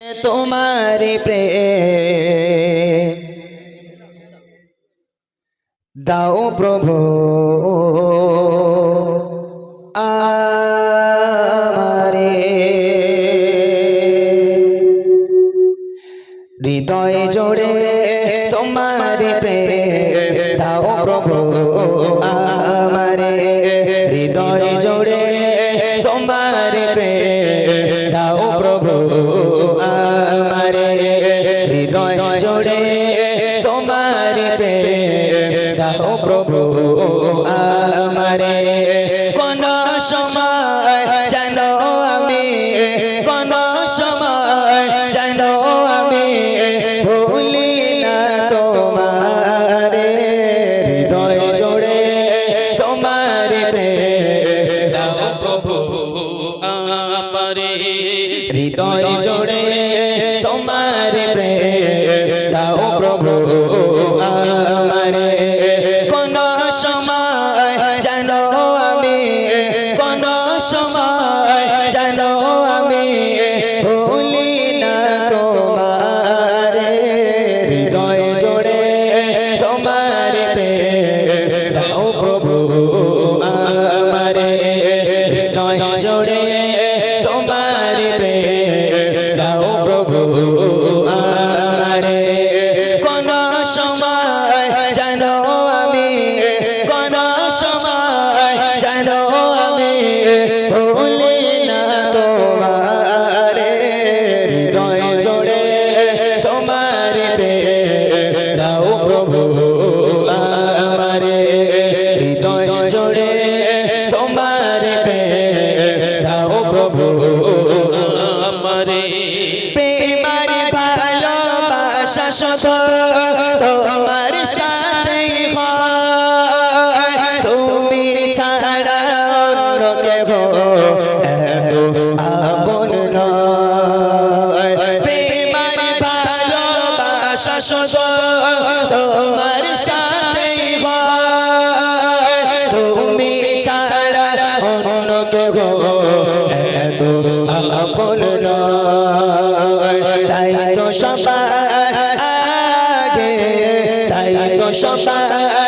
তোমার প্রেম দাও প্রভু আমারে হৃদয় জোড়ে তোমার প্রেম দাও প্রভু সময় জানো আমি, কোন সময় জানো আমি ভুলি না তোমারে হৃদয় জোড়ে তোমার দাও প্রভু আমারে। হৃদয় জোড়ে তোমার দাও প্রভু সময় জানো আমি ভুলি না তোমারে হৃদয় জোড়ে তোমার দাও প্রভু আমারে হৃদয় জোড়ে তোমার দাও প্রভু আমারে কোন সময় জানো আমি কোন সময় জানো আমি প্রভু, আমারে হৃদয় জোড়ে তোমার প্রেম দাও প্রভু, আমারে প্রেমার ভালোবাসা শুধু তোমার সাথে তুমি ছাড়া অন্য কেহ তোমার সাথে তুমি ছাড়া অন্য কেহ এত আপন তাই তো সবার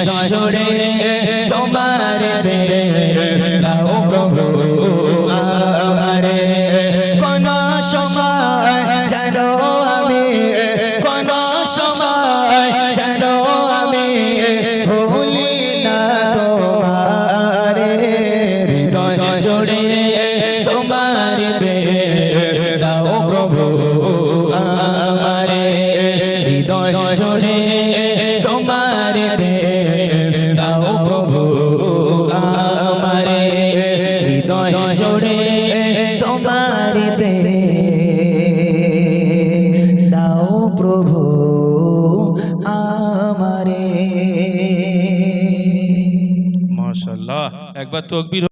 হৃদয় জোড়ে তোমার প্রেম দাও প্রভু আমারে কোন সময় জানো আমি কোন সময় জানো আমি ভুলি না তোমারে প্রভু আমারে। মাশাআল্লাহ একবার তকবীর